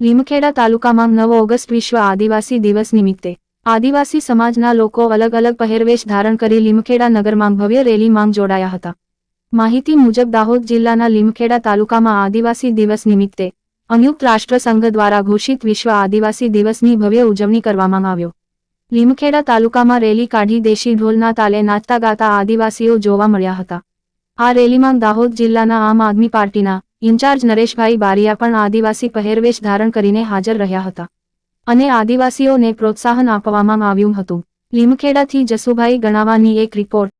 લીમખેડા તાલુકામાં નવ ઓગસ્ટ વિશ્વ આદિવાસી દિવસ નિમિત્તે. આદિવાસી સમાજના લોકો અલગ અલગ પહેરવેશ ધારણ કરી લીમખેડા નગરમાં ભવ્ય રેલીમાં જોડાયા હતા. માહિતી મુજબ દાહોદ જિલ્લાના લીમખેડા તાલુકામાં આદિવાસી દિવસ નિમિત્તે સંયુક્ત રાષ્ટ્ર સંઘ દ્વારા ઘોષિત વિશ્વ આદિવાસી દિવસની ભવ્ય ઉજવણી કરવામાં આવ્યો. લીમખેડા તાલુકામાં રેલી કાઢી દેશી ઢોલના તાલે નાચતા ગાતા આદિવાસીઓ જોવા મળ્યા હતા. આ રેલીમાં દાહોદ જિલ્લાના આમ આદમી પાર્ટીના ઇન્ચાર્જ નરેશભાઈ બારિયા પણ આદિવાસી પહેરવેશ ધારણ કરીને હાજર રહ્યા હતા. અને આદિવાસીઓને પ્રોત્સાહન આપવામાં આવ્યું હતું. લીમખેડાથી જસુભાઈ ગણાવાની એક રિપોર્ટ